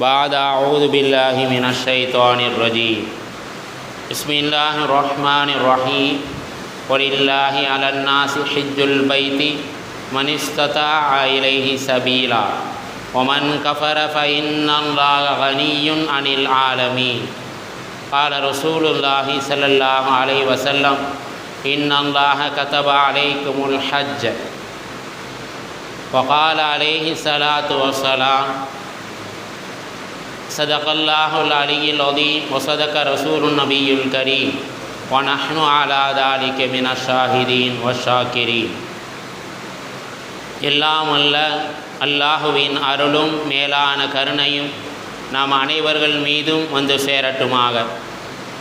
بعد أعوذ بالله من الشيطان الرجيم. بسم الله الرحمن الرحيم. ولله على الناس حج البيت من استطاع إليه سبيلا. ومن كفر فإن الله غني عن العالمين. قال رسول الله صلى الله عليه وسلم إن الله كتب عليكم الحج. وقال عليه الصلاة والسلام صدق الله العلي العظيم وصدق رسول النبي الكريم ونحن على ذلك من الشاهدين والشاكرين எல்லாம் அல்ல அல்லாஹுவின் அருளும் மேலான கருணையும் நாம் அனைவர்கள் மீதும் வந்து சேரட்டுமாக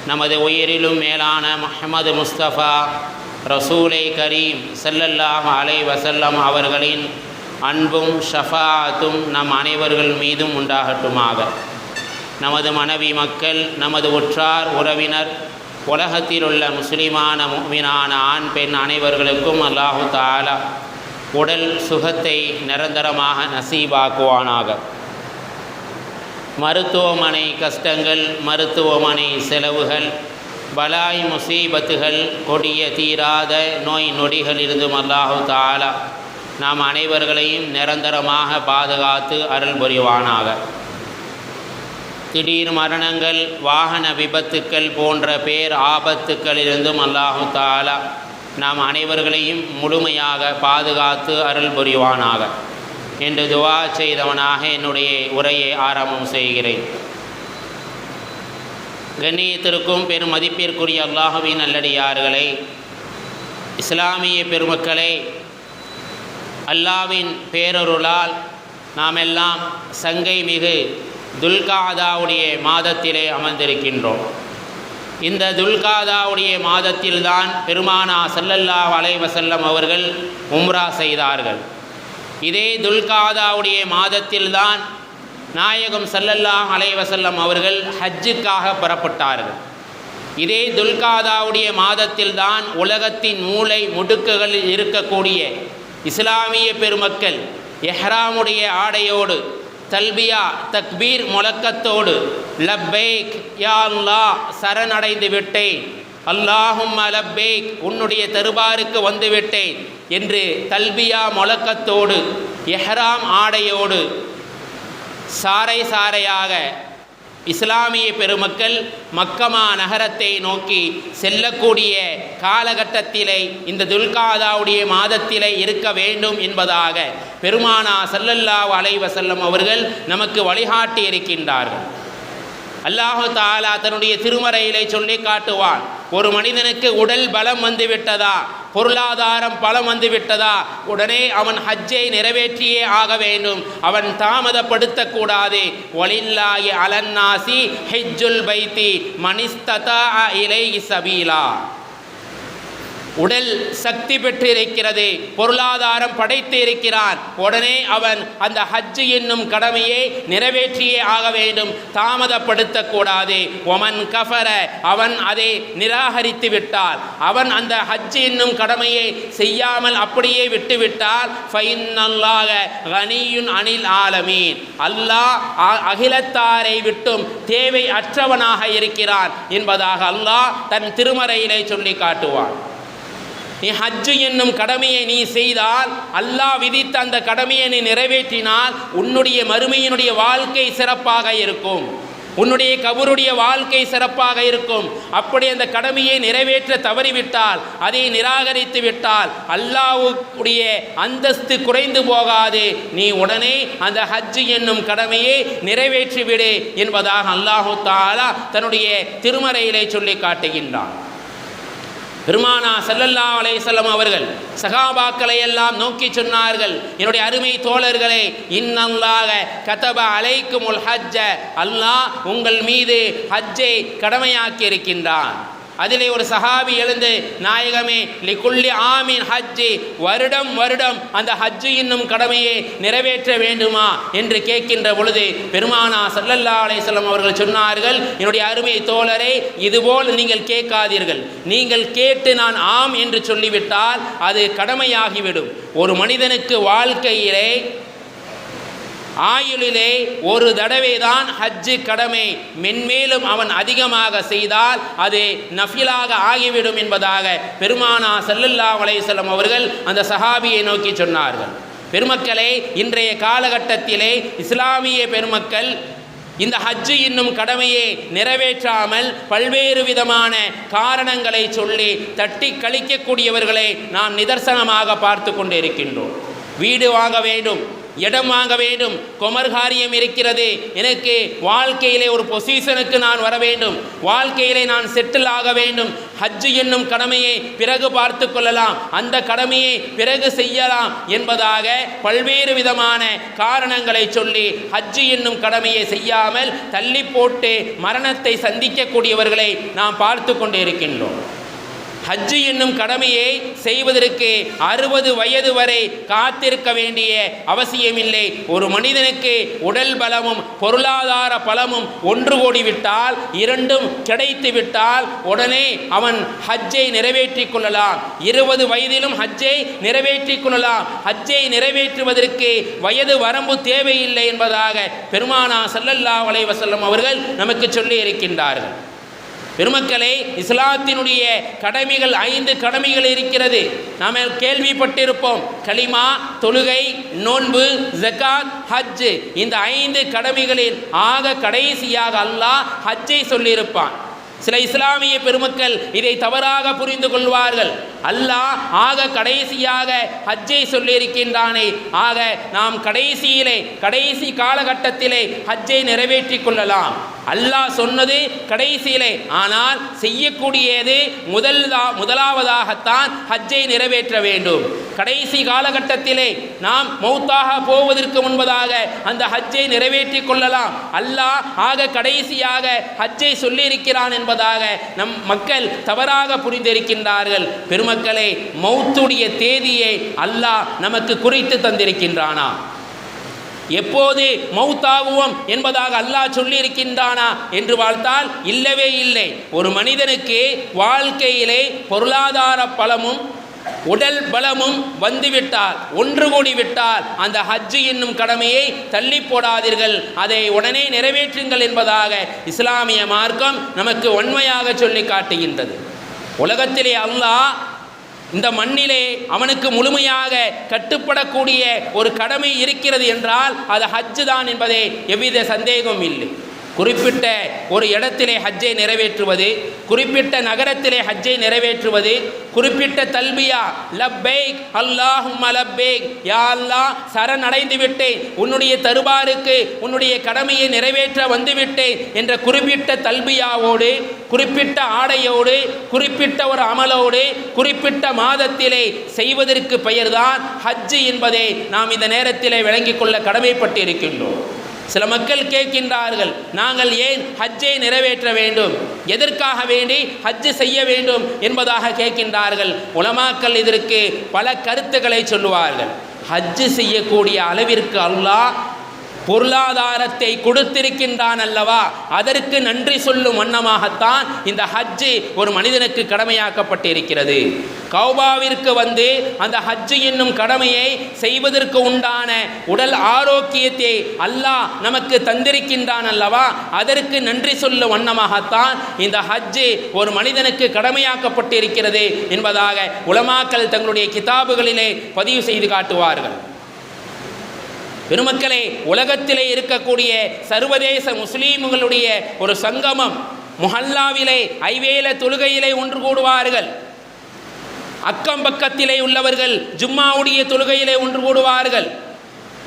நமது உயிரிலும் மேலான முஹம்மது முஸ்தபா ரசூலை கரீம் ஸல்லல்லாஹு அலைஹி வஸல்லம் அவர்களின் அன்பும் ஷஃபாத்தும் நம் அனைவர்கள் மீதும் உண்டாகட்டுமாக நமது மனைவி மக்கள் நமது உற்றார் உறவினர் உலகத்தில் உள்ள முஸ்லிமான முக்மினான ஆண் பெண் அனைவர்களுக்கும் அல்லாஹு தாலா உடல் சுகத்தை நிரந்தரமாக நசீபாக்குவானாக. மருத்துவமனை கஷ்டங்கள் மருத்துவமனை செலவுகள் பலாய் முசீபத்துகள் கொடிய தீராத நோய் நொடிகளிலிருந்தும் அல்லாஹு தாலா நாம் அனைவர்களையும் நிரந்தரமாக பாதுகாத்து அருள் புரிவானாக. திடீர் மரணங்கள் வாகன விபத்துக்கள் போன்ற பேர் ஆபத்துக்களிலிருந்தும் அல்லாஹு தாலா நாம் அனைவர்களையும் முழுமையாக பாதுகாத்து அருள் புரிவானாக. என்று துவா செய்தவனாக என்னுடைய உரையை ஆரம்பம் செய்கிறேன். கண்ணியத்திற்கும் பெரும் மதிப்பிற்குரிய அல்லாஹுவின் நல்லடியார்களே இஸ்லாமிய பெருமக்களே அல்லாவின் பேரொருளால் நாம் எல்லாம் சங்கை மிகு துல்காதாவுடைய மாதத்திலே அமர்ந்திருக்கின்றோம். இந்த துல்காதாவுடைய மாதத்தில்தான் பெருமானா சல்லல்லா வலைவசல்லம் அவர்கள் உம்ரா செய்தார்கள். இதே துல்காதாவுடைய மாதத்தில்தான் நாயகம் சல்லல்லாஹ் அலைவசல்லம் அவர்கள் ஹஜ்ஜுக்காக புறப்பட்டார்கள். இதே துல்காதாவுடைய மாதத்தில்தான் உலகத்தின் மூளை முடுக்குகளில் இருக்கக்கூடிய இஸ்லாமிய பெருமக்கள் எஹ்ராமுடைய ஆடையோடு தல்பியா தக்பீர் முழக்கத்தோடு லப்பேக் யா அல்லா சரணடைந்து விட்டேன். அல்லாஹும் லப்பேக் உன்னுடைய தருபாருக்கு வந்துவிட்டேன் என்று தல்பியா முழக்கத்தோடு எஹ்ராம் ஆடையோடு சாறை சாறையாக இஸ்லாமிய பெருமக்கள் மக்கமா நகரத்தை நோக்கி செல்லக்கூடிய காலகட்டத்திலே இந்த துல்காதாவுடைய மாதத்திலே இருக்க வேண்டும் என்பதாக பெருமானா சல்லல்லா அலைவசல்லம் அவர்கள் நமக்கு வழிகாட்டி இருக்கின்றார்கள். அல்லாஹு தாலா தன்னுடைய திருமறையிலே சொல்லி காட்டுவான் ஒரு மனிதனுக்கு உடல் பலம் வந்துவிட்டதா பொருளாதாரம் பலம் வந்துவிட்டதா? உடனே அவன் ஹஜ்ஜை நிறைவேற்றியே ஆக வேண்டும். அவன் தாமதப்படுத்தக்கூடாது. ஒலில்லாயி அலன்னாசி ஹிஜ்ஜுல் பைத்தி மனிஸ்ததா இலை சபீலா. உடல் சக்தி பெற்றிருக்கிறது பொருளாதாரம் படைத்து இருக்கிறான் உடனே அவன் அந்த ஹஜ்ஜு என்னும் கடமையை நிறைவேற்றியே ஆக வேண்டும் தாமதப்படுத்தக்கூடாது. ஒமன் கஃபர அவன் அதை நிராகரித்து விட்டால் அவன் அந்த ஹஜ்ஜு என்னும் கடமையை செய்யாமல் அப்படியே விட்டுவிட்டால் ஃபைன்னல்லாக கனியுன் அனில் ஆலமீன். அல்லாஹ் அகிலத்தாரை விட்டும் தேவை அற்றவனாக இருக்கிறான் என்பதாக அல்லாஹ் தன் திருமறையிலே சொல்லி காட்டுவான். நீ ஹஜ்ஜு என்னும் கடமையை நீ செய்தால் அல்லாஹ் விதித்த அந்த கடமையை நீ நிறைவேற்றினால் உன்னுடைய மறுமையினுடைய வாழ்க்கை சிறப்பாக இருக்கும். உன்னுடைய கபருடைய வாழ்க்கை சிறப்பாக இருக்கும். அப்படி அந்த கடமையை நிறைவேற்ற தவறிவிட்டால் அதை நிராகரித்து விட்டால் அல்லாவுடைய அந்தஸ்து குறைந்து போகாது. நீ உடனே அந்த ஹஜ்ஜு என்னும் கடமையை நிறைவேற்றிவிடு என்பதாக அல்லாஹு தாலா தன்னுடைய திருமறையிலே சொல்லி காட்டுகின்றான். பெருமானா ஸல்லல்லாஹு அலைஹி அவர்கள் சகாபாக்களை எல்லாம் நோக்கி சொன்னார்கள் என்னுடைய அருமை தோழர்களே இன்னல்லாக கதப அலைக்குமுல் ஹஜ்ஜ அல்லாஹ் உங்கள் மீது ஹஜ்ஜை கடமையாக்கி இருக்கின்றான் அதிலே ஒரு சஹாபி எழுந்து நாயகமே லிகுல்லி ஆமீன் ஹஜ்ஜி வருடம் வருடம் அந்த ஹஜ்ஜு என்னும் கடமையை நிறைவேற்ற வேண்டுமா? என்று கேட்கின்ற பொழுது பெருமானா சல்லல்லா அலேஸ்லம் அவர்கள் சொன்னார்கள் என்னுடைய அருமை தோழரே இதுபோல் நீங்கள் கேட்காதீர்கள். நீங்கள் கேட்டு நான் ஆம் என்று சொல்லிவிட்டால் அது கடமையாகிவிடும். ஒரு மனிதனுக்கு வாழ்க்கையிலே ஆயுளிலே ஒரு தடவை தான் ஹஜ்ஜு கடமை மென்மேலும் அவன் அதிகமாக செய்தால் அது நஃபிலாக ஆகிவிடும் என்பதாக பெருமானா சல்லல்லா வலைசல்லம் அவர்கள் அந்த சஹாபியை நோக்கி சொன்னார்கள். பெருமக்களே இன்றைய காலகட்டத்திலே இஸ்லாமிய பெருமக்கள் இந்த ஹஜ்ஜு என்னும் கடமையை நிறைவேற்றாமல் பல்வேறு விதமான காரணங்களை சொல்லி தட்டி கழிக்கக்கூடியவர்களை நாம் நிதர்சனமாக பார்த்து கொண்டிருக்கின்றோம். வீடு வாங்க வேண்டும் இடம் வாங்க வேண்டும். கொமர்காரியம் இருக்கிறது. எனக்கு வாழ்க்கையிலே ஒரு பொசிஷனுக்கு நான் வர வேண்டும். வாழ்க்கையிலே நான் செட்டில் ஆக வேண்டும். ஹஜ்ஜு என்னும் கடமையை பிறகு பார்த்து கொள்ளலாம். அந்த கடமையை பிறகு செய்யலாம் என்பதாக பல்வேறு விதமான காரணங்களை சொல்லி ஹஜ்ஜு என்னும் கடமையை செய்யாமல் தள்ளி போட்டு மரணத்தை சந்திக்கக்கூடியவர்களை நாம் பார்த்து கொண்டு இருக்கின்றோம். ஹஜ்ஜு என்னும் கடமையை செய்வதற்கு அறுபது வயது வரை காத்திருக்க வேண்டிய அவசியமில்லை. ஒரு மனிதனுக்கு உடல் பலமும் பொருளாதார பலமும் ஒன்று கூடிவிட்டால் இரண்டும் கிடைத்து விட்டால் உடனே அவன் ஹஜ்ஜை நிறைவேற்றிக் கொள்ளலாம். இருபது வயதிலும் ஹஜ்ஜை நிறைவேற்றிக் கொள்ளலாம். ஹஜ்ஜை நிறைவேற்றுவதற்கு வயது வரம்பு தேவையில்லை என்பதாக பெருமானா சல்லல்லா அலைவசல்லம் அவர்கள் நமக்கு சொல்லி இருக்கின்றார்கள். பெருமக்களே இஸ்லாத்தினுடைய கடமைகள் ஐந்து கடமைகள் இருக்கிறது. நாம் கேள்விப்பட்டிருப்போம். கலிமா தொழுகை நோன்பு ஜக்காத் ஹஜ். இந்த ஐந்து கடமைகளில் ஆக கடைசியாக அல்லாஹ் ஹஜ்ஜை சொல்லியிருப்பான். சில இஸ்லாமிய பெருமக்கள் இதை தவறாக புரிந்து கொள்வார்கள். அல்லாஹ் ஆக கடைசியாக ஹஜ்ஜை சொல்லியிருக்கின்றானே. ஆக நாம் கடைசியிலே கடைசி காலகட்டத்திலே ஹஜ்ஜை நிறைவேற்றிக் கொள்ளலாம். அல்லாஹ் சொன்னது கடைசியிலே. ஆனால் செய்யக்கூடியது முதல் முதலாவதாகத்தான் ஹஜ்ஜை நிறைவேற்ற வேண்டும். கடைசி காலகட்டத்திலே நாம் மௌத்தாக போவதற்கு முன்பதாக அந்த ஹஜ்ஜை நிறைவேற்றிக் கொள்ளலாம். அல்லாஹ் ஆக கடைசியாக ஹஜ்ஜை சொல்லியிருக்கிறான் என்பதாக நம் மக்கள் தவறாக புரிந்திருக்கின்றார்கள். பெருமக்களே மௌத்துடைய தேதியை அல்லாஹ் நமக்கு குறித்து தந்திருக்கின்றானா? எப்போது மௌத்தாகுவோம் என்பதாக அல்லாஹ் சொல்லி இருக்கின்றானா என்று வாழ்த்தால் இல்லவே இல்லை. ஒரு மனிதனுக்கு வாழ்க்கையிலே பொருளாதார பலமும் உடல் பலமும் வந்துவிட்டால் ஒன்று கூடி விட்டால் அந்த ஹஜ்ஜு என்னும் கடமையை தள்ளி போடாதீர்கள். அதை உடனே நிறைவேற்றுங்கள் என்பதாக இஸ்லாமிய மார்க்கம் நமக்கு உண்மையாக சொல்லி காட்டுகின்றது. உலகத்திலே அல்லாஹ் இந்த மண்ணிலே அவனுக்கு முழுமையாக கட்டுப்படக்கூடிய ஒரு கடமை இருக்கிறது என்றால் அது ஹஜ்ஜு தான் என்பதே எவ்வித சந்தேகமும் இல்லை. குறிப்பிட்ட ஒரு இடத்திலே ஹஜ்ஜை நிறைவேற்றுவது குறிப்பிட்ட நகரத்திலே ஹஜ்ஜை நிறைவேற்றுவது குறிப்பிட்ட தல்பியா லப்பேக் அல்லாஹும் லப்பேக் யா அல்லாஹ் சரணடைந்து விட்டேன் உன்னுடைய தருபாருக்கு உன்னுடைய கடமையை நிறைவேற்ற வந்துவிட்டேன் என்ற குறிப்பிட்ட தல்பியாவோடு குறிப்பிட்ட ஆடையோடு குறிப்பிட்ட ஒரு அமலோடு குறிப்பிட்ட மாதத்திலே செய்வதற்கு பெயர்தான் ஹஜ்ஜு என்பதை நாம் இந்த நேரத்திலே விளங்கிக் கொள்ள கடமைப்பட்டு இருக்கின்றோம் சில மக்கள் கேட்கின்றார்கள் நாங்கள் ஏன் ஹஜ்ஜை நிறைவேற்ற வேண்டும்? எதற்காக வேண்டி ஹஜ்ஜு செய்ய வேண்டும்? என்பதாக கேட்கின்றார்கள். உலமாக்கள் இதற்கு பல கருத்துக்களை சொல்லுவார்கள். ஹஜ்ஜு செய்யக்கூடிய அளவிற்கு அல்லாஹ் பொருளாதாரத்தை கொடுத்திருக்கின்றான் அல்லவா? அதற்கு நன்றி சொல்லும் வண்ணமாகத்தான் இந்த ஹஜ்ஜு ஒரு மனிதனுக்கு கடமையாக்கப்பட்டிருக்கிறது. கௌபாவிற்கு வந்து அந்த ஹஜ்ஜு என்னும் கடமையை செய்வதற்கு உண்டான உடல் ஆரோக்கியத்தை அல்லாஹ் நமக்கு தந்திருக்கின்றான் அல்லவா? அதற்கு நன்றி சொல்லும் வண்ணமாகத்தான் இந்த ஹஜ்ஜு ஒரு மனிதனுக்கு கடமையாக்கப்பட்டிருக்கிறது என்பதாக உலமாக்கள் தங்களுடைய கிதாபுகளிலே பதிவு செய்து காட்டுவார்கள். பெருமக்களே உலகத்திலே இருக்கக்கூடிய சர்வதேச முஸ்லீம்களுடைய ஒரு சங்கமம் முஹல்லாவிலே ஐவேல தொழுகையிலே ஒன்று கூடுவார்கள். அக்கம் பக்கத்திலே உள்ளவர்கள் ஜும்மாவுடைய தொழுகையிலே ஒன்று கூடுவார்கள்.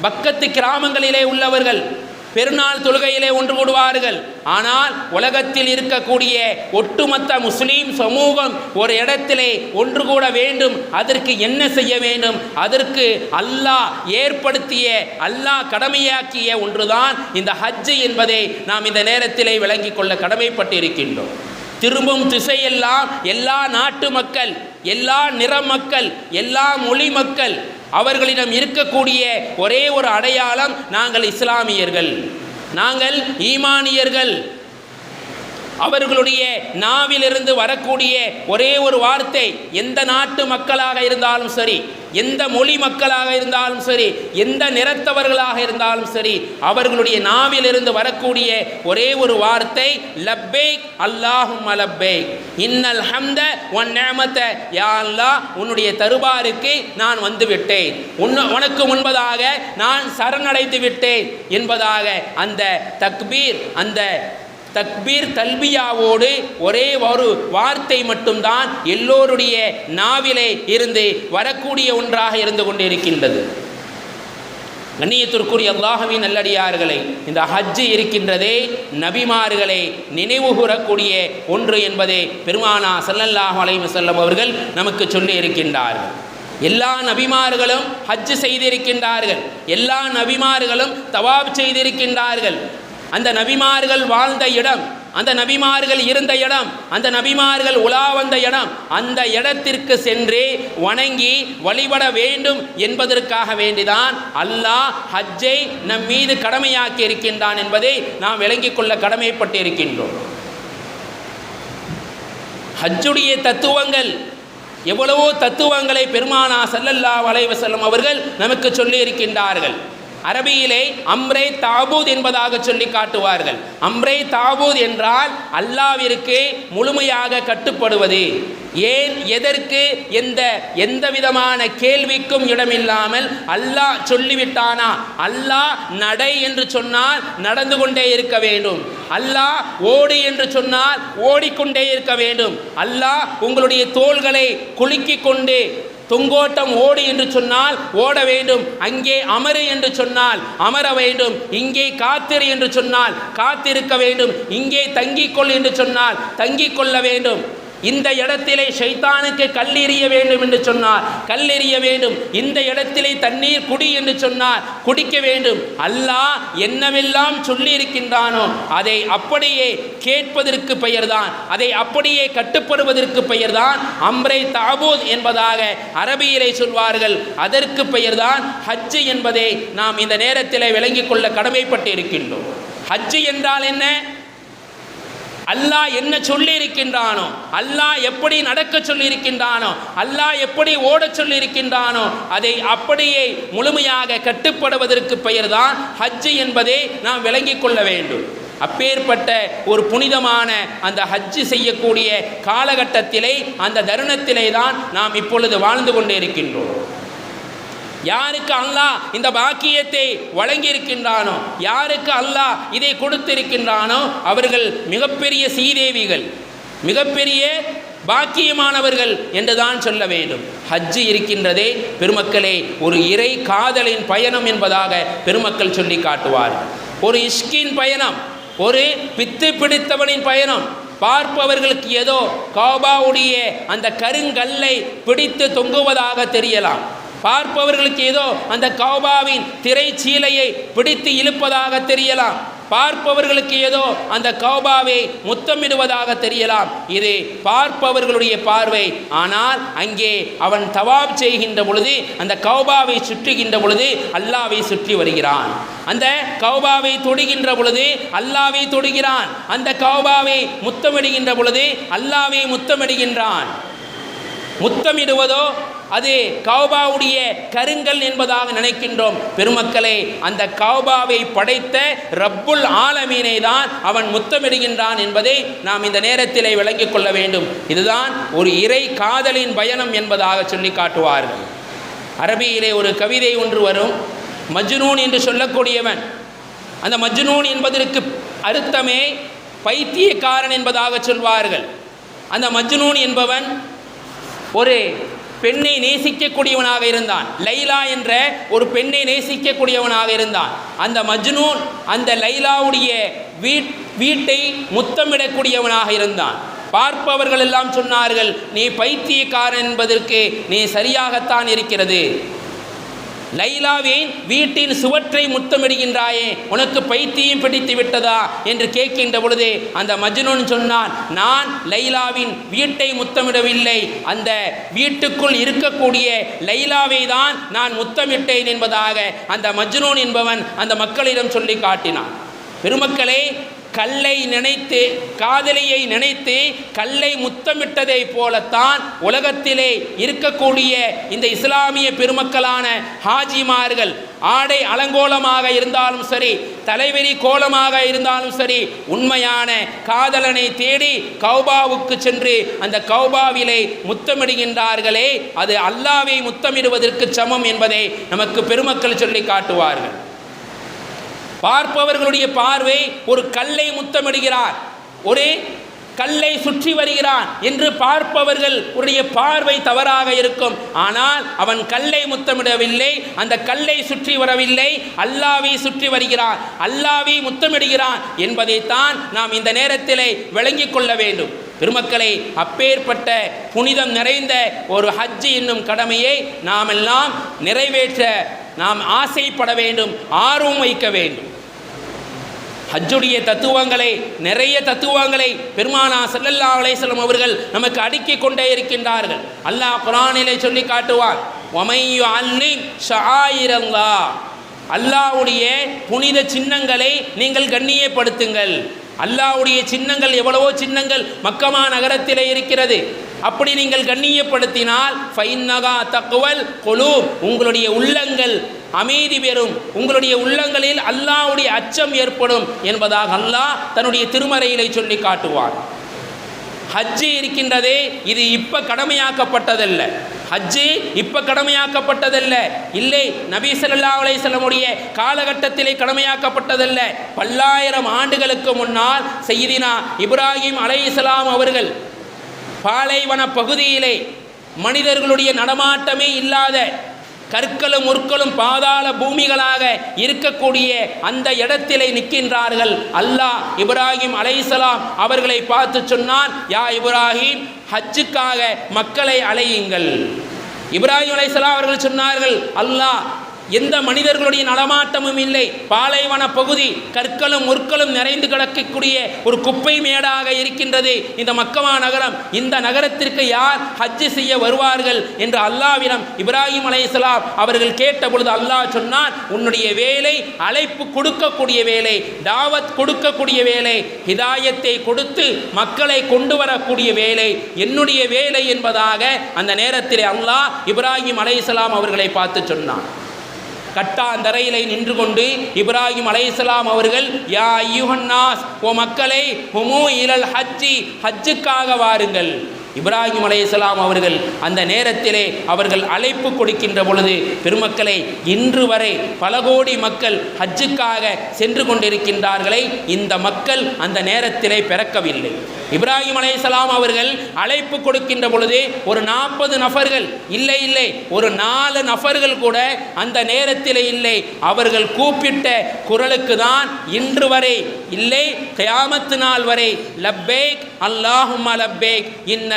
பக்கத்து கிராமங்களிலே உள்ளவர்கள் பெருநாள் தொழுகையிலே ஒன்று கூடுவார்கள் ஆனால் உலகத்தில் இருக்கக்கூடிய ஒட்டுமொத்த முஸ்லீம் சமூகம் ஒரு இடத்திலே ஒன்று கூட வேண்டும். அதற்கு என்ன செய்ய வேண்டும்? அதற்கு அல்லாஹ் ஏற்படுத்திய அல்லாஹ் கடமையாக்கிய ஒன்றுதான் இந்த ஹஜ்ஜு என்பதை நாம் இந்த நேரத்திலே விளங்கிக் கொள்ள கடமைப்பட்டிருக்கின்றோம். திரும்பும் திசையெல்லாம் எல்லா நாட்டு மக்கள் எல்லா நிற மக்கள் எல்லா மொழி மக்கள் அவர்களிடம் இருக்கக்கூடிய ஒரே ஒரு அடையாளம் நாங்கள் இஸ்லாமியர்கள். நாங்கள் ஈமானியர்கள். அவர்களுடைய நாவிலிருந்து வரக்கூடிய ஒரே ஒரு வார்த்தை எந்த நாட்டு மக்களாக இருந்தாலும் சரி எந்த மொழி மக்களாக இருந்தாலும் சரி எந்த நிறத்தவர்களாக இருந்தாலும் சரி அவர்களுடைய நாவிலிருந்து வரக்கூடிய ஒரே ஒரு வார்த்தை லப்பேக் அல்லாஹும் லப்பேக். இன்னல் ஹம்த உன் நேமத்த யா அல்லாஹ் உன்னுடைய தருபாருக்கு நான் வந்துவிட்டேன். உன் உன்ன உனக்கு முன்பதாக நான் சரணடைந்து விட்டேன் என்பதாக அந்த தக்பீர் அந்த தக்பீர் தல்பியாவோடு ஒரே ஒரு வார்த்தை மட்டும்தான் எல்லோருடைய நாவிலே இருந்து வரக்கூடிய ஒன்றாக இருந்து கொண்டிருக்கின்றது. கண்ணியத்திற்குரிய அல்லாஹவின் நல்லடியார்களை இந்த ஹஜ்ஜு இருக்கின்றதே நபிமார்களை நினைவு கூறக்கூடிய ஒன்று என்பதை பெருமானா சல்லல்லாஹ் அலைஹி வஸல்லம் அவர்கள் நமக்கு சொல்லி இருக்கின்றார்கள். எல்லா நபிமார்களும் ஹஜ்ஜு செய்திருக்கின்றார்கள். எல்லா நபிமார்களும் தவாப் செய்திருக்கின்றார்கள். அந்த நபிமார்கள் வாழ்ந்த இடம் அந்த நபிமார்கள் இருந்த இடம் அந்த நபிமார்கள் உலா வந்த இடம் அந்த இடத்திற்கு சென்று வணங்கி வழிபட வேண்டும் என்பதற்காக வேண்டிதான் அல்லாஹ் ஹஜ்ஜை நம் மீது கடமையாக்கி இருக்கின்றான் என்பதை நாம் விளங்கிக் கொள்ள கடமைப்பட்டிருக்கின்றோம். ஹஜ்ஜுடைய தத்துவங்கள் எவ்வளவோ தத்துவங்களை பெருமானா சல்லல்லா வலைவசல்லம் அவர்கள் நமக்கு சொல்லி இருக்கின்றார்கள் அரபியிலே அம்ரே தாபூத் என்பதாக சொல்லி காட்டுவார்கள். அம்ரே தாபூத் என்றால் அல்லாவிற்கு முழுமையாக கட்டுப்படுவது. ஏன் எதற்கு எந்த எந்த விதமான கேள்விக்கும் இடமில்லாமல் அல்லாஹ் சொல்லிவிட்டானா? அல்லாஹ் நடை என்று சொன்னால் நடந்து கொண்டே இருக்க வேண்டும். அல்லாஹ் ஓடு என்று சொன்னால் ஓடிக்கொண்டே இருக்க வேண்டும். அல்லாஹ் உங்களுடைய தோள்களை குலுக்கிக் கொண்டு தொங்கோட்டம் ஓடு என்று சொன்னால் ஓட வேண்டும். அங்கே அமரு என்று சொன்னால் அமர வேண்டும். இங்கே காத்திரு என்று சொன்னால் காத்திருக்க வேண்டும். இங்கே தங்கிக்கொள் என்று சொன்னால் தங்கிக் கொள்ள வேண்டும். இந்த இடத்திலே ஷைத்தானுக்கு கல்லெறிய வேண்டும் என்று சொன்னார். கல்லெறிய வேண்டும். இந்த இடத்திலே தண்ணீர் குடி என்று சொன்னார். குடிக்க வேண்டும். அல்லாஹ் என்னவெல்லாம் சொல்லி இருக்கின்றானோ அதை அப்படியே கேட்பதற்கு பெயர்தான். அதை அப்படியே கட்டுப்படுவதற்கு பெயர்தான். அம்ரை தாபூத் என்பதாக அரபியிலே சொல்வார்கள். அதற்கு பெயர்தான் ஹஜ்ஜு என்பதை நாம் இந்த நேரத்தில் விளங்கிக் கொள்ள கடமைப்பட்டு இருக்கின்றோம் ஹஜ்ஜு என்றால் என்ன? அல்லாஹ் என்ன சொல்லி இருக்கின்றானோ அல்லாஹ் எப்படி நடக்க சொல்லி இருக்கின்றானோ அல்லாஹ் எப்படி ஓடச் சொல்லி இருக்கின்றானோ அதை அப்படியே முழுமையாக கட்டுப்படுவதற்கு பெயர்தான் ஹஜ்ஜு என்பதை நாம் விளங்கிக் கொள்ள வேண்டும். அப்பேற்பட்ட ஒரு புனிதமான அந்த ஹஜ்ஜு செய்யக்கூடிய காலகட்டத்திலே அந்த தருணத்திலே தான் நாம் இப்பொழுது வாழ்ந்து கொண்டே இருக்கின்றோம். யாருக்கு அல்லாஹ் இந்த பாக்கியத்தை வழங்கியிருக்கின்றானோ யாருக்கு அல்லாஹ் இதை கொடுத்திருக்கின்றானோ அவர்கள் மிகப்பெரிய சீதேவிகள் மிகப்பெரிய பாக்கியமானவர்கள் என்றுதான் சொல்ல வேண்டும். ஹஜ்ஜு இருக்கின்றதே பெருமக்களே ஒரு இறை காதலின் பயணம் என்பதாக பெருமக்கள் சொல்லி காட்டுவார். ஒரு இஷ்கின் பயணம் ஒரு பித்து பிடித்தவனின் பயணம் பார்ப்பவர்களுக்கு ஏதோ காபாவுடைய அந்த கருங்கல்லை பிடித்து தொங்குவதாக தெரியலாம். பார்ப்பவர்களுக்கு ஏதோ அந்த கௌபாவின் திரைச்சீலையை பிடித்து இழுப்பதாக தெரியலாம். பார்ப்பவர்களுக்கு ஏதோ அந்த கௌபாவை முத்தமிடுவதாக தெரியலாம். இது பார்ப்பவர்களுடைய பார்வை. ஆனால் அங்கே அவன் தவாப் செய்கின்ற பொழுது அந்த கௌபாவை சுற்றுகின்ற பொழுது அல்லாவை சுற்றி வருகிறான். அந்த கௌபாவை தொடுகின்ற பொழுது அல்லாவை தொடுகிறான். அந்த கௌபாவை முத்தமிடுகின்ற பொழுது அல்லாவை முத்தமிடுகின்றான். முத்தமிடுவதோ அது கௌபாவுடைய கருங்கல் என்பதாக நினைக்கின்றோம். பெருமக்களே அந்த கௌபாவை படைத்த ரப்புல் ஆலமீனை தான் அவன் முத்தமிடுகின்றான் என்பதை நாம் இந்த நேரத்திலே விளங்கிக் கொள்ள வேண்டும். இதுதான் ஒரு இறை காதலின் பயணம் என்பதாக சொல்லி காட்டுவார்கள். அரபியிலே ஒரு கவிதை ஒன்று வரும். மஜ்னூன் என்று சொல்லக்கூடியவன். அந்த மஜ்னூன் என்பதற்கு அர்த்தமே பைத்தியக்காரன் என்பதாக சொல்வார்கள். அந்த மஜ்னூன் என்பவன் ஒரு பெண்ணை நேசிக்கக்கூடியவனாக இருந்தான். லைலா என்ற ஒரு பெண்ணை நேசிக்கக்கூடியவனாக இருந்தான். அந்த மஜ்னூன் அந்த லைலாவுடைய வீட் வீட்டை முத்தமிடக்கூடியவனாக இருந்தான். பார்ப்பவர்கள் எல்லாம் சொன்னார்கள் நீ பைத்தியக்காரன் என்பதற்கு நீ சரியாகத்தான் இருக்கிறது. லைலாவேன் வீட்டின் சுவற்றை முத்தமிடுகின்றாயே உனக்கு பைத்தியம் பிடித்து விட்டதா என்று கேட்கின்ற பொழுது அந்த மஜ்னூன் சொன்னான் நான் லைலாவின் வீட்டை முத்தமிடவில்லை. அந்த வீட்டுக்குள் இருக்கக்கூடிய லைலாவை தான் நான் முத்தமிட்டேன் என்பதாக அந்த மஜ்னூன் என்பவன் அந்த மக்களிடம் சொல்லி காட்டினான். பெருமக்களே கல்லை நினைத்து காதலியை நினைத்து கல்லை முத்தமிட்டதை போலத்தான் உலகத்திலே இருக்கக்கூடிய இந்த இஸ்லாமிய பெருமக்களான ஹாஜிமார்கள் ஆடை அலங்கோலமாக இருந்தாலும் சரி தலைவெறி கோலமாக இருந்தாலும் சரி உண்மையான காதலனை தேடி கௌபாவுக்கு சென்று அந்த கௌபாவிலே முத்தமிடுகின்றார்களே அது அல்லாவை முத்தமிடுவதற்கு சமம் என்பதை நமக்கு பெருமக்கள் சொல்லி காட்டுவார்கள். பார்ப்பவர்களுடைய பார்வை ஒரு கல்லை முத்தமிடுகிறார். ஒரு கல்லை சுற்றி வருகிறான் என்று பார்ப்பவர்கள் உடைய பார்வை தவறாக இருக்கும். ஆனால் அவன் கல்லை முத்தமிடவில்லை அந்த கல்லை சுற்றி வரவில்லை அல்லாவை சுற்றி வருகிறான். அல்லாவை முத்தமிடுகிறான் என்பதைத்தான் நாம் இந்த நேரத்திலே விளங்கிக் கொள்ள வேண்டும். பெருமக்களை அப்பேற்பட்ட புனிதம் நிறைந்த ஒரு ஹஜ்ஜி என்னும் கடமையை நாம் எல்லாம் நிறைவேற்ற நாம் ஆசைப்பட வேண்டும் ஆர்வம் வைக்க வேண்டும். ஹஜ்ஜுடைய தத்துவங்களை நிறைய தத்துவங்களை பெருமானா ஸல்லல்லாஹு அலைஹி அவர்கள் நமக்கு அடுக்கி கொண்டே இருக்கின்றார்கள். அல்லாஹ் குர்ஆனிலே சொல்லி காட்டுவார் ஒமையு அல்லி ஷாயிரங்கா அல்லாஹ்வுடைய புனித சின்னங்களை நீங்கள் கண்ணியப்படுத்துங்கள். அல்லாஹ்வுடைய சின்னங்கள் எவ்வளவோ சின்னங்கள் மக்கமா நகரத்திலே இருக்கிறது. அப்படி நீங்கள் கண்ணியப்படுத்தினால் ஃபைன்னகா தக்குவல் கொலு உங்களுடைய உள்ளங்கள் அமைதி பெறும். உங்களுடைய உள்ளங்களில் அல்லாஹ்வுடைய அச்சம் ஏற்படும் என்பதாக அல்லாஹ் தன்னுடைய திருமறையிலே சொல்லி காட்டுவார் ஹஜ்ஜு இருக்கின்றதே இது இப்போ கடமையாக்கப்பட்டதல்ல. ஹஜ்ஜு இப்போ கடமையாக்கப்பட்டதல்ல. இல்லை நபி ஸல்லல்லாஹு அலைஹி காலகட்டத்திலே கடமையாக்கப்பட்டதல்ல. பல்லாயிரம் ஆண்டுகளுக்கு முன்னால் செய்தினா இப்ராஹிம் அலைஹிஸ்ஸலாம் அவர்கள் பாலைவன பகுதியிலே மனிதர்களுடைய நடமாட்டமே இல்லாத கற்களும் முற்களும் பாதாள பூமிகளாக இருக்கக்கூடிய அந்த இடத்திலே நிற்கின்றார்கள். அல்லாஹ் இப்ராஹிம் அலைசலாம் அவர்களை பார்த்து சொன்னான் யா இப்ராஹிம் ஹஜ்ஜுக்காக மக்களை அலையுங்கள் இப்ராஹிம் அலைசலாம் அவர்கள் சொன்னார்கள் அல்லாஹ் எந்த மனிதர்களுடைய நடமாட்டமும் இல்லை. பாலைவன பகுதி கற்களும் முற்களும் நிறைந்து கிடக்கக்கூடிய ஒரு குப்பை மேடாக இருக்கின்றது. இந்த மக்கமா நகரம் இந்த நகரத்திற்கு யார் ஹஜ்ஜு செய்ய வருவார்கள் என்று அல்லாவிடம் இப்ராஹிம் அலைஹிஸ்ஸலாம் அவர்கள் கேட்ட பொழுது அல்லாஹ் சொன்னார் உன்னுடைய வேலை அழைப்பு கொடுக்கக்கூடிய வேலை தாவத் கொடுக்கக்கூடிய வேலை ஹிதாயத்தை கொடுத்து மக்களை கொண்டு வரக்கூடிய வேலை என்னுடைய வேலை என்பதாக அந்த நேரத்தில் அல்லாஹ் இப்ராஹிம் அலைஹிஸ்ஸலாம் அவர்களை பார்த்து சொன்னான். கட்டாந்தரையிலே நின்று கொண்டு இப்ராஹிம் அலைஹிஸ்ஸலாம் அவர்கள் யா ஐயுஹன்னாஸ் ஓ மக்களை ஹுமு இலல் ஹஜ்ஜி ஹஜ்ஜுக்காக வாருங்கள். இப்ராஹிம் அலையாம் அவர்கள் அந்த நேரத்திலே அவர்கள் அழைப்பு கொடுக்கின்ற பொழுது பெருமக்களை இன்று வரை பல கோடி மக்கள் ஹஜ்ஜுக்காக சென்று கொண்டிருக்கின்றார்களே இந்த மக்கள் அந்த நேரத்திலே பிறக்கவில்லை. இப்ராஹிம் அலையாம் அவர்கள் அழைப்பு கொடுக்கின்ற பொழுது ஒரு நாற்பது நபர்கள் இல்லை இல்லை ஒரு நாலு நபர்கள் கூட அந்த நேரத்திலே இல்லை. அவர்கள் கூப்பிட்ட குரலுக்கு தான் இன்று வரை இல்லை கயாமத்து நாள் வரை லப்பேக் அல்லாஹும்ம லப்பேக்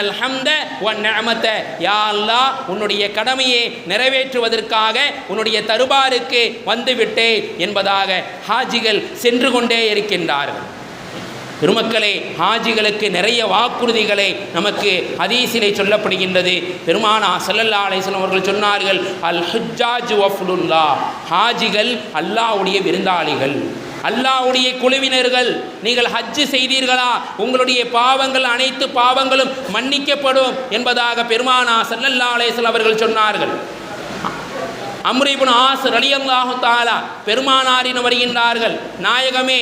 இன்னல் ஹம்த வ நிஅமத. யா அல்லாஹ் உன்னுடைய கடமையை நிறைவேற்றுவதற்காக உன்னுடைய தருபாருக்கு வந்துவிட்டேன் என்பதாக ஹாஜிகள் சென்று கொண்டே இருக்கின்றார்கள். பெருமக்களே ஹாஜிகளுக்கு நிறைய வாக்குறுதிகளை நமக்கு ஹதீஸிலே சொல்லப்படுகின்றது. பெருமானா சல்லல்லா அலிஸ்லாம் அவர்கள் சொன்னார்கள் அல் ஹுஜாஜ் ஹாஜிகள் அல்லாஹ்வுடைய விருந்தாளிகள். அல்லாஹ்வுடைய குழுவினர்கள் நீங்கள் ஹஜ்ஜு செய்தீர்களா? உங்களுடைய பாவங்கள் அனைத்து பாவங்களும் மன்னிக்கப்படும் என்பதாக பெருமானா சல்லல்லா அலேசல் அவர்கள் சொன்னார்கள். அம்ரிபுன் ஆஸ் ரலியல்லாஹு தாலா பெருமானாரின் வருகின்றார்கள் நாயகமே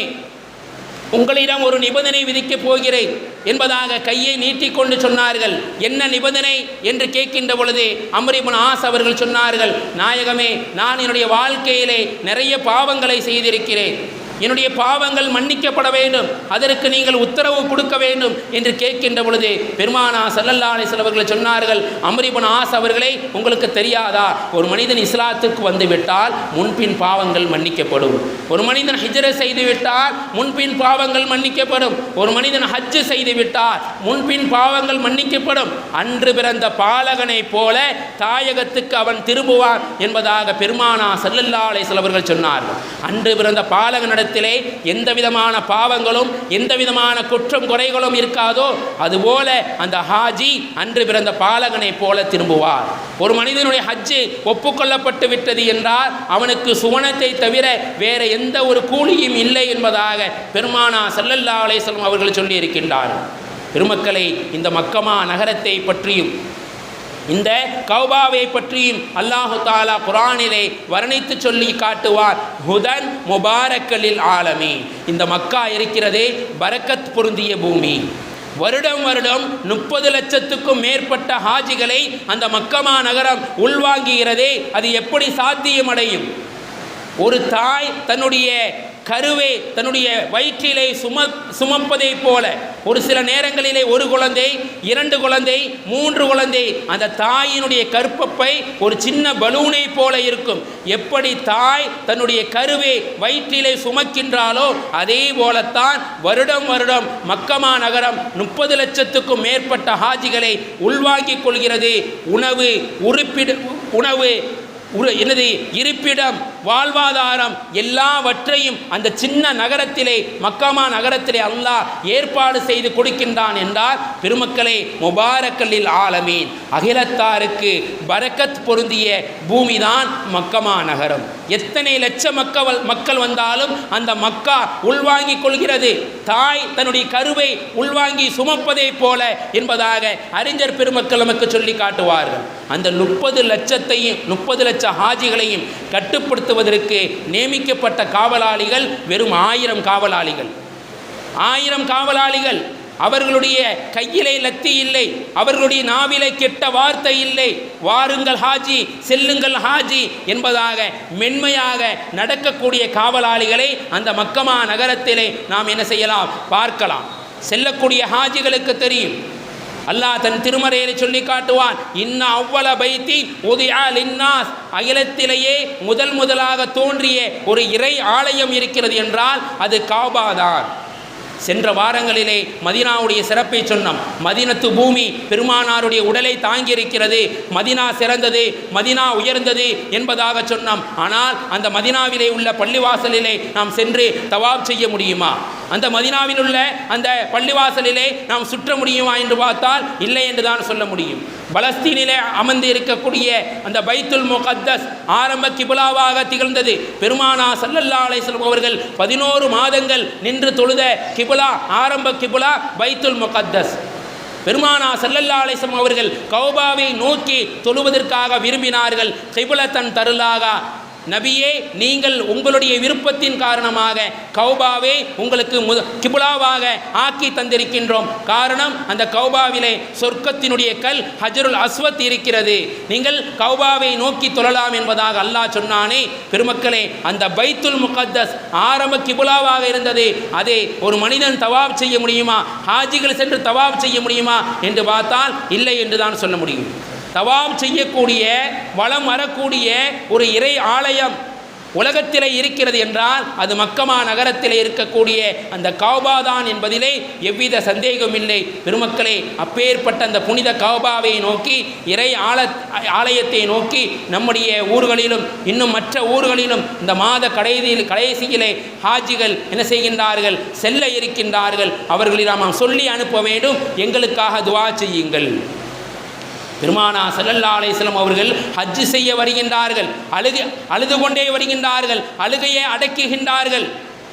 உங்களிடம் ஒரு நிபந்தனை விதிக்கப் போகிறேன் என்பதாக கையை நீட்டிக்கொண்டு சொன்னார்கள். என்ன நிபந்தனை? என்று கேட்கின்ற பொழுது அம்ரிபுன் ஆஸ் அவர்கள் சொன்னார்கள் நாயகமே நான் என்னுடைய வாழ்க்கையிலே நிறைய பாவங்களை செய்திருக்கிறேன். என்னுடைய பாவங்கள் மன்னிக்கப்பட வேண்டும். அதற்கு நீங்கள் உத்தரவு கொடுக்க வேண்டும் என்று கேட்கின்ற பொழுது பெருமானா சல்லல்லா அலிஸ்லாம் அவர்கள் சொன்னார்கள் அமரிபன் ஆஸ் அவர்களே உங்களுக்கு தெரியாதா? ஒரு மனிதன் இஸ்லாத்துக்கு வந்துவிட்டால் முன்பின் பாவங்கள் மன்னிக்கப்படும். ஒரு மனிதன் ஹிஜ்ர செய்துவிட்டால் முன்பின் பாவங்கள் மன்னிக்கப்படும். ஒரு மனிதன் ஹஜ்ஜு செய்துவிட்டால் முன்பின் பாவங்கள் மன்னிக்கப்படும். அன்று பிறந்த பாலகனைப் போல தாயகத்துக்கு அவன் திரும்புவான் என்பதாக பெருமானா சல்லல்லா அலிஸ்லாம் அவர்கள் சொன்னார்கள். அன்று பிறந்த பாலகனிடத்தில் எந்த விதமான பாவங்களும் எந்த விதமான குற்றம் குறைகளும் இருக்காதோ அதுபோல அந்த ஹாஜி அன்று பிறந்த பாலகனை போல திரும்புவார். ஒரு மனிதனுடைய ஹஜ்ஜு ஒப்புக்கொள்ளப்பட்டு விட்டது என்றால் அவனுக்கு சுவனத்தை தவிர வேற எந்த ஒரு கூலியும் இல்லை என்பதாக பெருமானா செல்லல்லா அலேசலம் அவர்கள் சொல்லி பெருமக்களை இந்த மக்கமா நகரத்தை பற்றியும் இந்த கௌபாவை பற்றியும் அல்லாஹு தாலா குரானிலே வர்ணித்து சொல்லி காட்டுவார். ஹுதன் முபாரக்கலில் ஆலமி. இந்த மக்கா இருக்கிறதே பரக்கத் பொருந்திய பூமி. வருடம் வருடம் முப்பது லட்சத்துக்கும் மேற்பட்ட ஹாஜிகளை அந்த மக்கமா நகரம் உள்வாங்குகிறதே அது எப்படி சாத்தியமடையும்? ஒரு தாய் தன்னுடைய கருவை தன்னுடைய வயிற்றிலே சும சுமப்பதை போல. ஒரு சில நேரங்களிலே ஒரு குழந்தை இரண்டு குழந்தை மூன்று குழந்தை அந்த தாயினுடைய கற்பப்பை ஒரு சின்ன பலூனை போல இருக்கும். எப்படி தாய் தன்னுடைய கருவை வயிற்றிலே சுமக்கின்றாலோ அதே போலத்தான் வருடம் வருடம் மக்கமா நகரம் முப்பது லட்சத்துக்கும் மேற்பட்ட ஹாஜிகளை உள்வாங்கிக் கொள்கிறது. உணவு உறுப்பிட உணவு உரு என்னது? இருப்பிடம் வாழ்வாதாரம் எல்லாவற்றையும் அந்த சின்ன நகரத்திலே மக்காமா நகரத்திலே அல்லாஹ் ஏற்பாடு செய்து கொடுக்கின்றான் என்றால் பெருமக்களே முபாரக்கல்லில் ஆலமீன். அகிலத்தாருக்கு பரக்கத் பொருந்திய பூமிதான் மக்கமா நகரம். எத்தனை லட்ச மக்கள் மக்கள் வந்தாலும் அந்த மக்கா உள்வாங்கிக் கொள்கிறது. தாய் தன்னுடைய கருவை உள்வாங்கி சுமப்பதைப் போல என்பதாக அறிஞர் பெருமக்கள் நமக்கு சொல்லி காட்டுவார்கள். அந்த முப்பது லட்சத்தையும் முப்பது லட்ச ஹாஜிகளையும் கட்டுப்படுத்துவதற்கு நியமிக்கப்பட்ட காவலாளிகள் வெறும் ஆயிரம் காவலாளிகள். ஆயிரம் காவலாளிகள். அவர்களுடைய கையிலே லத்தி இல்லை அவர்களுடைய நாவிலே கெட்ட வார்த்தை இல்லை. வாருங்கள் ஹாஜி செல்லுங்கள் ஹாஜி என்பதாக மென்மையாக நடக்கக்கூடிய காவலாளிகளை அந்த மக்கமா நகரத்திலே நாம் என்ன செய்யலாம்? பார்க்கலாம். செல்லக்கூடிய ஹாஜிகளுக்கு தெரியும். அல்லாஹ் தன் திருமறையை சொல்லி காட்டுவான் இன்ன அவ்வள பைத்தி உதயால் இன்னாஸ் அகிலத்திலேயே முதல் முதலாக தோன்றிய ஒரு இறை ஆலயம் இருக்கிறது என்றால் அது காபாதான். சென்ற வாரங்களிலே மதினாவுடைய சிறப்பை சொன்னோம். மதினத்து பூமி பெருமானாருடைய உடலை தாங்கியிருக்கிறது. மதினா சிறந்தது மதினா உயர்ந்தது என்பதாக சொன்னோம். ஆனால் அந்த மதினாவிலே உள்ள பள்ளிவாசலிலே நாம் சென்று தவாப் செய்ய முடியுமா? அந்த மதினாவில் உள்ள அந்த பள்ளிவாசலிலே நாம் சுற்ற முடியுமா என்று பார்த்தால் இல்லை என்று தான் சொல்ல முடியும். பலஸ்தீனிலே அமர்ந்து இருக்கக்கூடிய அந்த பைத்துல் முகத்தஸ் ஆரம்ப கிபுலாவாக திகழ்ந்தது. பெருமானா சல்லல்லா அலையம் அவர்கள் பதினோரு மாதங்கள் நின்று தொழுத கிப் கிபுலா ஆரம்ப கிபுலா பைத்துல் முகத்தஸ். பெருமானா செல்லல்லா அலிஸ்லம் அவர்கள் கௌபாவை நோக்கி தொழுவதற்காக விரும்பினார்கள். கிபுலத்தன் தருளாக நபியே நீங்கள் உங்களுடைய விருப்பத்தின் காரணமாக கௌபாவை உங்களுக்கு மு கிபுலாவாக ஆக்கி தந்திருக்கின்றோம். காரணம் அந்த கௌபாவிலே சொர்க்கத்தினுடைய கல் ஹஜருல் அஸ்வத் இருக்கிறது. நீங்கள் கௌபாவை நோக்கி தொழலாம் என்பதாக அல்லாஹ் சொன்னானே. பெருமக்களே அந்த பைத்துல் முகத்தஸ் ஆரம்ப கிபுலாவாக இருந்தது. அதை ஒரு மனிதன் தவாப் செய்ய முடியுமா? ஹாஜிகள் சென்று தவாப் செய்ய முடியுமா? என்று பார்த்தால் இல்லை என்று தான் சொல்ல முடியும். தவாம் செய்யக்கூடிய வளம் வரக்கூடிய ஒரு இறை ஆலயம் உலகத்திலே இருக்கிறது என்றால் அது மக்கமா நகரத்திலே இருக்கக்கூடிய அந்த காபாதான் என்பதிலே எவ்வித சந்தேகம் இல்லை. பெருமக்களே அப்பேற்பட்ட அந்த புனித காபாவை நோக்கி இறை ஆல ஆலயத்தை நோக்கி நம்முடைய ஊர்களிலும் இன்னும் மற்ற ஊர்களிலும் இந்த மாத கடைசியில் கடைசியிலே ஹாஜிகள் என்ன செய்கின்றார்கள்? செல்ல இருக்கின்றார்கள். அவர்களை நாம் சொல்லி அனுப்ப வேண்டும். எங்களுக்காக துவா செய்யுங்கள். பெருமானா சல்லல்லா அலேஸ்லம் அவர்கள் ஹஜ்ஜு செய்ய வருகின்றார்கள். அழுகு அழுது கொண்டே வருகின்றார்கள். அழுகையை அடக்குகின்றார்கள்.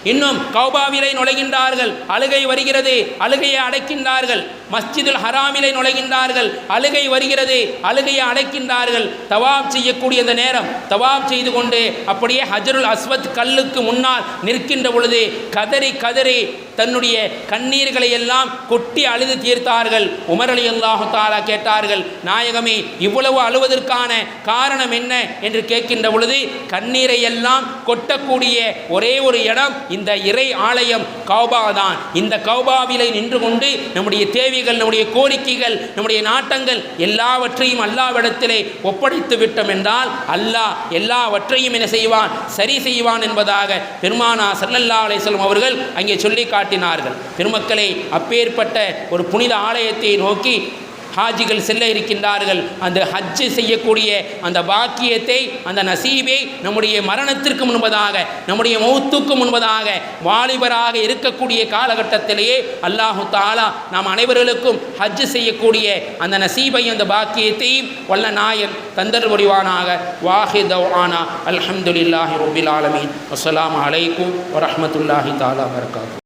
இன்னும் கௌபாவிலை நுழைகின்றார்கள். அழுகை வருகிறது. அழுகையை அடைக்கின்றார்கள். மஸ்ஜிதுல் ஹராமிலை நுழைகின்றார்கள். அழுகை வருகிறது. அழுகையை அடைக்கின்றார்கள். தவாப் செய்யக்கூடிய அந்த நேரம். தவாப் செய்து கொண்டு அப்படியே ஹஜருல் அஸ்வத் கல்லுக்கு முன்னால் நிற்கின்ற பொழுது கதறி கதறி தன்னுடைய கண்ணீர்களை எல்லாம் கொட்டி அழுது தீர்த்தார்கள். உமர் அலி கேட்டார்கள் நாயகமே இவ்வளவு அழுவதற்கான காரணம் என்ன? என்று கேட்கின்ற பொழுது கண்ணீரை எல்லாம் கொட்டக்கூடிய ஒரே ஒரு இடம் இந்த இறை ஆலயம் கௌபா தான். இந்த கௌபாவிலை நின்று கொண்டு நம்முடைய தேவைகள் நம்முடைய கோரிக்கைகள் நம்முடைய நாட்டங்கள் எல்லாவற்றையும் அல்லாவிடத்திலே ஒப்படைத்து விட்டோம் என்றால் அல்லாஹ் எல்லாவற்றையும் என்ன செய்வான்? சரி செய்வான் என்பதாக பெருமானா சல்லல்லா அலைஹிஸ்ஸலாம் அவர்கள் அங்கே சொல்லி காட்டினார்கள். பெருமக்களே அப்பேற்பட்ட ஒரு புனித ஆலயத்தை நோக்கி ஹாஜிகள் செல்ல இருக்கின்றார்கள். அந்த ஹஜ்ஜு செய்யக்கூடிய அந்த பாக்கியத்தை அந்த நசீபை நம்முடைய மரணத்திற்கு முன்பதாக நம்முடைய மௌத்துக்கு முன்பதாக வாலிபராக இருக்கக்கூடிய காலகட்டத்திலேயே அல்லாஹு தாலா நாம் அனைவர்களுக்கும் ஹஜ்ஜு செய்யக்கூடிய அந்த நசீபை அந்த பாக்கியத்தையும் வல்ல நாயன் தந்தர் வடிவானாக வாஹித் ஆனா அல்ஹம்துலில்லாஹி ரபில் ஆலமீன். அஸ்லாம் அலைக்கும் வரமத்துல்லாஹி தாலா வரகாத்து